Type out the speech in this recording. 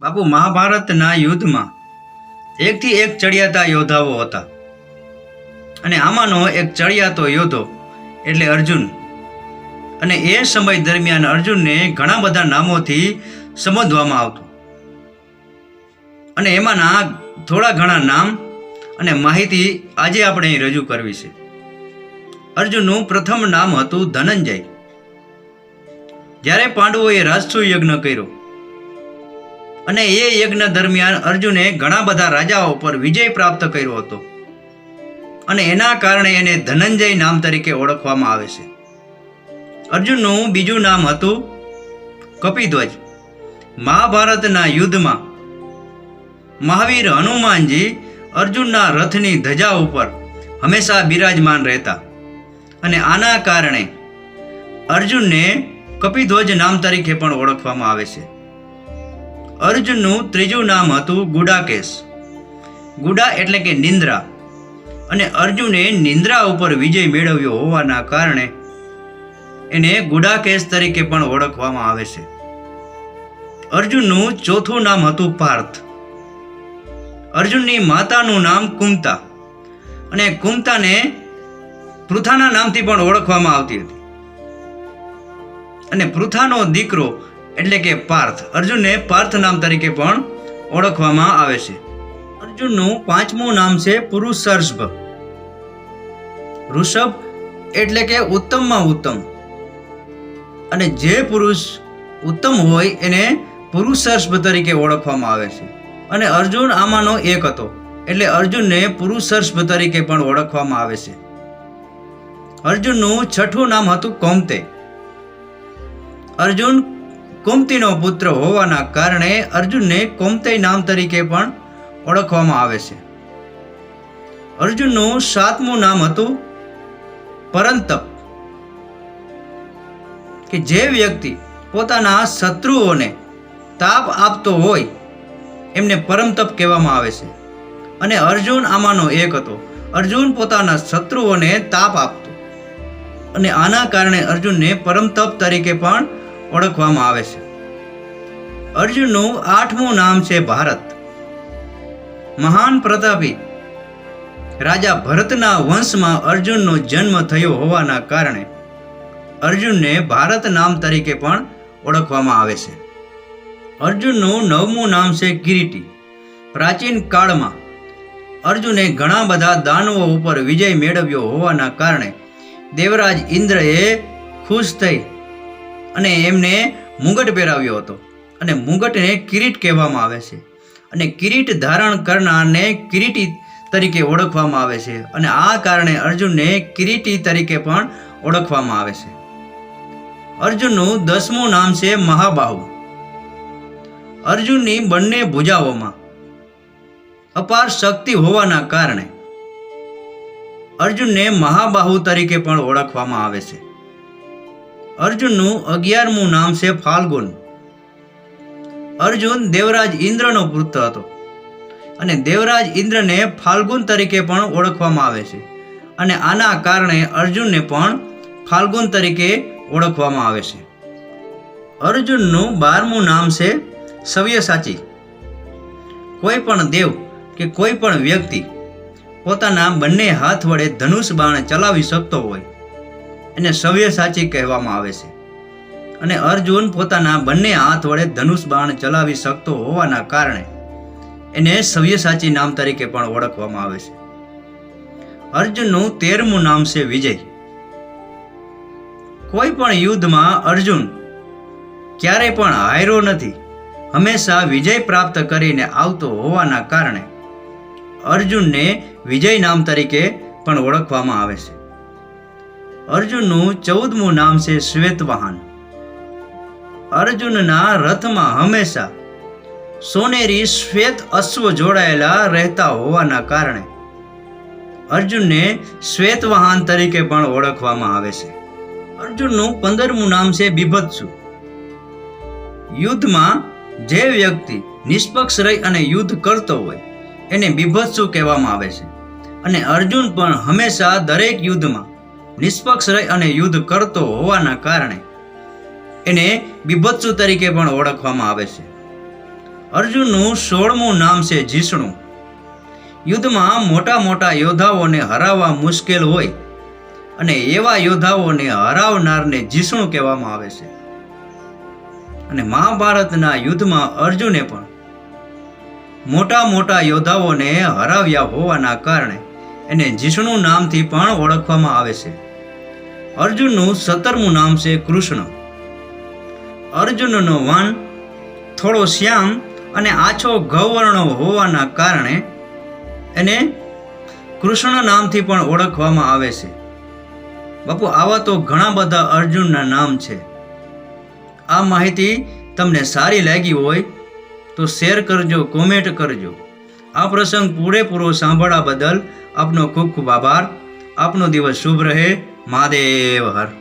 બાપુ, મહાભારતના યુદ્ધમાં એકથી એક ચડિયાતા યોદ્ધાઓ હતા. અને આમાંનો એક ચડિયાતો યોદ્ધો એટલે અર્જુન. અને એ સમય દરમિયાન અર્જુનને ઘણા બધા નામોથી સંબોધવામાં આવતું. અને એમાંના થોડા ઘણા નામ અને માહિતી આજે આપણે અહીં રજૂ કરવી છે. અર્જુનનું પ્રથમ નામ હતું ધનંજય. જ્યારે પાંડવોએ રાષ્ટ્રીય યજ્ઞ કર્યો. અને એ યજ્ઞ દરમિયાન અર્જુને ઘણા બધા રાજાઓ પર વિજય પ્રાપ્ત કર્યો હતો. અને એના કારણે એને ધનંજય નામ તરીકે ઓળખવામાં આવે છે. અર્જુનનું બીજું નામ હતું કપિધ્વજ. મહાભારતના યુદ્ધમાં મહાવીર હનુમાનજી અર્જુનના રથની ધજા ઉપર હંમેશા બિરાજમાન રહેતા. અને આના કારણે અર્જુનને કપિધ્વજ નામ તરીકે પણ ઓળખવામાં આવે છે. અર્જુનનું ત્રીજું નામ હતું ગુડાકેશ. ગુડા એટલે કે નિંદ્રા. અને અર્જુને નિંદ્રા ઉપર વિજય મેળવ્યો હોવાના કારણે એને ગુડાકેશ તરીકે પણ ઓળખવામાં આવે છે. અર્જુનનું ચોથું નામ હતું પાર્થ. અર્જુનની માતાનું નામ કુમતા અને કુમતાને પૃથાના નામથી પણ ઓળખવામાં આવતી હતી. અને પૃથાનો દીકરો એટલે કે પાર્થ. અર્જુનને પાર્થ નામ તરીકે પણ ઓળખવામાં આવે છે. અર્જુનનું પાંચમું નામ છે પુરુષર્ષભ. ઋષભ એટલે કે ઉત્તમમાં ઉત્તમ. અને જે પુરુષ ઉત્તમ હોય એને પુરુષર્ષભ તરીકે ઓળખવામાં આવે છે. અને અર્જુન આમાંનો એક હતો. એટલે અર્જુનને પુરુષર્ષભ તરીકે પણ ઓળખવામાં આવે છે. અર્જુનનું છઠ્ઠું નામ હતું કોમતે. અર્જુન કુંતીનો પુત્ર હોવાના કારણે અર્જુનને કૌમતે નામ તરીકે પણ ઓળખવામાં આવે છે. અર્જુનનું સાતમું નામ હતું પરંતપ, કે જે વ્યક્તિ પોતાના શત્રુઓને તાપ આપતો હોય એમને પરમતપ કહેવામાં આવે છે. અને અર્જુન આમાંનો એક હતો. અર્જુન પોતાના શત્રુઓને તાપ આપતો. અને આના કારણે અર્જુનને પરમતપ તરીકે પણ ઓળખવામાં આવે છે. અર્જુનનું આઠમું નામ છે ભારત. મહાન પ્રતાપી. રાજા ભરતના વંશમાં અર્જુનનો જન્મ થયો હોવાના કારણે અર્જુનને ભારત નામ તરીકે પણ ઓળખવામાં આવે છે. અર્જુનનું નવમું નામ છે કિરીટી પ્રાચીન કાળમાં અર્જુને ઘણા બધા દાનવો ઉપર વિજય મેળવ્યો હોવાના કારણે દેવરાજ ઇન્દ્રએ ખુશ થઈ અને એમને મુગટ પહેરાવ્યો હતો. અને મુગટને કિરીટ કહેવામાં આવે છે. અને કિરીટ ધારણ કરનારને કિરીટી તરીકે ઓળખવામાં આવે છે. અને આ કારણે અર્જુનને કિરીટી તરીકે પણ ઓળખવામાં આવે છે. અર્જુનનું દસમું નામ છે મહાબાહુ. અર્જુનની બંને ભુજાઓમાં અપાર શક્તિ હોવાના કારણે અર્જુનને મહાબાહુ તરીકે પણ ઓળખવામાં આવે છે. અર્જુનનું અગિયારમું નામ છે ફાલ્ગુન. અર્જુન દેવરાજ ઇન્દ્રનો પુત્ર હતો અને દેવરાજ ઇન્દ્રને ફાલ્ગુન તરીકે પણ ઓળખવામાં આવે છે અને આના કારણે અર્જુનને પણ ફાલ્ગુન તરીકે ઓળખવામાં આવે છે. અર્જુનનું બારમું નામ છે સવ્યસાચી. કોઈ પણ દેવ કે કોઈ પણ વ્યક્તિ પોતાના બંને હાથ વડે ધનુષ બાણ ચલાવી શકતો હોય એને સવ્યસાચી કહેવામાં આવે છે. અને અર્જુન પોતાના બંને હાથ વડે ધનુષ બાણ ચલાવી શકતો હોવાના કારણે એને સવ્યસાચી નામ તરીકે પણ ઓળખવામાં આવે છે. અર્જુનનું તેરમું નામ છે વિજય. કોઈ પણ યુદ્ધમાં અર્જુન ક્યારેય પણ હાર્યો નથી. હંમેશા વિજય પ્રાપ્ત કરીને આવતો હોવાના કારણે અર્જુનને વિજય નામ તરીકે પણ ઓળખવામાં આવે છે. અર્જુનનું ચૌદમું નામ છે શ્વેતવાહન. અર્જુનના રથમાં હંમેશા સોનેરી શ્વેત અશ્વ જોડાયેલા રહેતા હોવાના કારણે અર્જુનને શ્વેતવાહન તરીકે પણ ઓળખવામાં આવે છે. અર્જુનનું પંદરમું નામ છે બિભત્સુ. યુદ્ધમાં જે વ્યક્તિ નિષ્પક્ષ રહી અને યુદ્ધ કરતો હોય, એને બિભત્સુ કહેવામાં આવે છે. અને અર્જુન પણ હંમેશા દરેક યુદ્ધમાં નિષ્પક્ષ રહી અને યુદ્ધ કરતો હોવાના કારણે એને બીભત્સુ તરીકે પણ ઓળખવામાં આવે છે. અર્જુનનું સોળમું નામ છે જીષ્ણુ યુદ્ધમાં મોટા મોટા યોદ્ધાઓને હરાવવા મુશ્કેલ હોય અને એવા યોદ્ધાઓને હરાવનારને જીષ્ણુ કહેવામાં આવે છે. અને મહાભારતના યુદ્ધમાં અર્જુને પણ મોટા મોટા યોદ્ધાઓને હરાવ્યા હોવાના કારણે એને જીષ્ણુ નામથી પણ ઓળખવામાં આવે છે. અર્જુનનું સત્તરમું નામ છે કૃષ્ણ. અર્જુનનો વન થોડો શ્યામ અને આછો ગૌવર્ણ હોવાના કારણે એને કૃષ્ણ નામથી પણ ઓળખવામાં આવે છે. બાપુ, આવા તો ઘણા બધા અર્જુનના નામ છે. આ માહિતી તમને સારી લાગી હોય તો શેર કરજો, કોમેન્ટ કરજો. આ પ્રસંગ પૂરેપૂરો સાંભળવા બદલ આપનો ખૂબ ખૂબ આભાર. આપનો દિવસ શુભ રહે. மாதேவகர்.